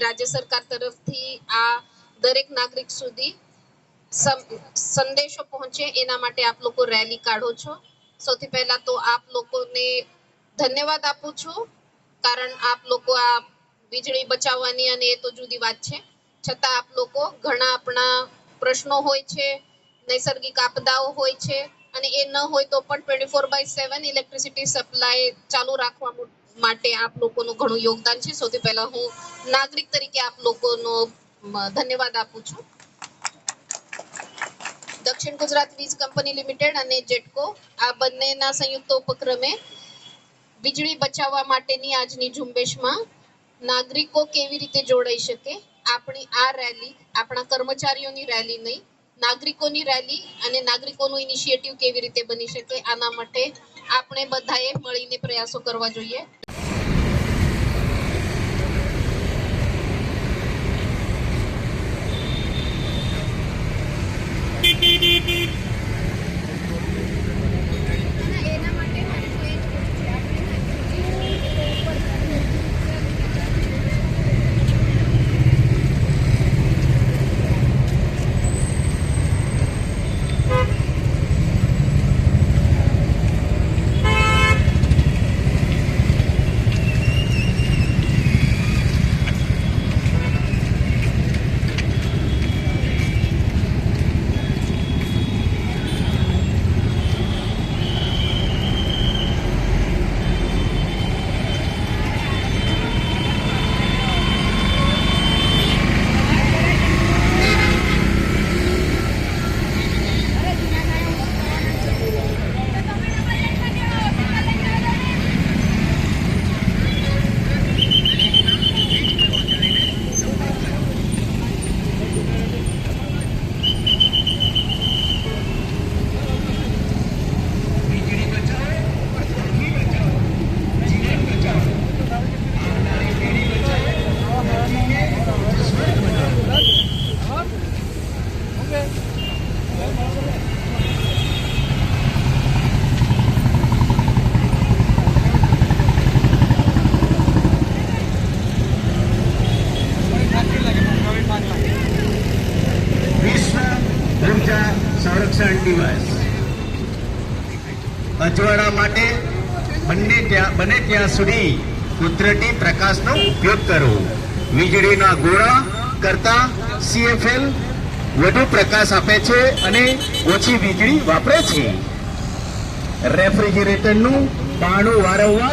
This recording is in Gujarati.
રાજ્ય સરકાર તરફથી આ દરેક નાગરિક સુધી સંદેશો પહોંચે એના માટે આપ લોકો રેલી કાઢો છો. સૌથી પહેલા તો આપ લોકોને ધન્યવાદ આપું છું. કારણ આપ લોકો આ વીજળી બચાવવાની અને એ તો જુદી વાત છે. છતાં આપ લોકો ઘણા આપણા પ્રશ્નો હોય છે, નૈસર્ગિક આપદાઓ હોય છે અને એ ન હોય તો પણ twenty four by seven electricity supply ચાલુ રાખવા માટે આપ લોકોનું ઘણું યોગદાન છે. સૌથી પહેલા હું નાગરિક તરીકે આપ લોકોનો ધન્યવાદ આપું છું. દક્ષિણ ગુજરાત વીજ કંપની લિમિટેડ અને જેટકો, આ બંનેના સંયુક્ત ઉપક્રમે વીજળી બચાવવા માટેની આજની ઝુંબેશમાં નાગરિકો કેવી રીતે જોડાઈ શકે? આપણી આ રેલી, આપણા કર્મચારીઓની રેલી નહીં, નાગરિકોની રેલી અને નાગરિકોનું ઇનિશિયેટિવ કેવી રીતે બની શકે? આના માટે આપણે બધાએ મળીને પ્રયાસો કરવા જોઈએ. ઊર્જા સંરક્ષણ દિવસ. અજવાળા માટે બંને ત્યાં, બને ત્યાં સુધી કુદરતી પ્રકાશનો ઉપયોગ કરો. વીજળીના ગોળા કરતા સીએફએલ વધુ પ્રકાશ આપે છે અને ઓછી વીજળી વાપરે છે. રેફ્રિજરેટરનું પાણું વારંવાર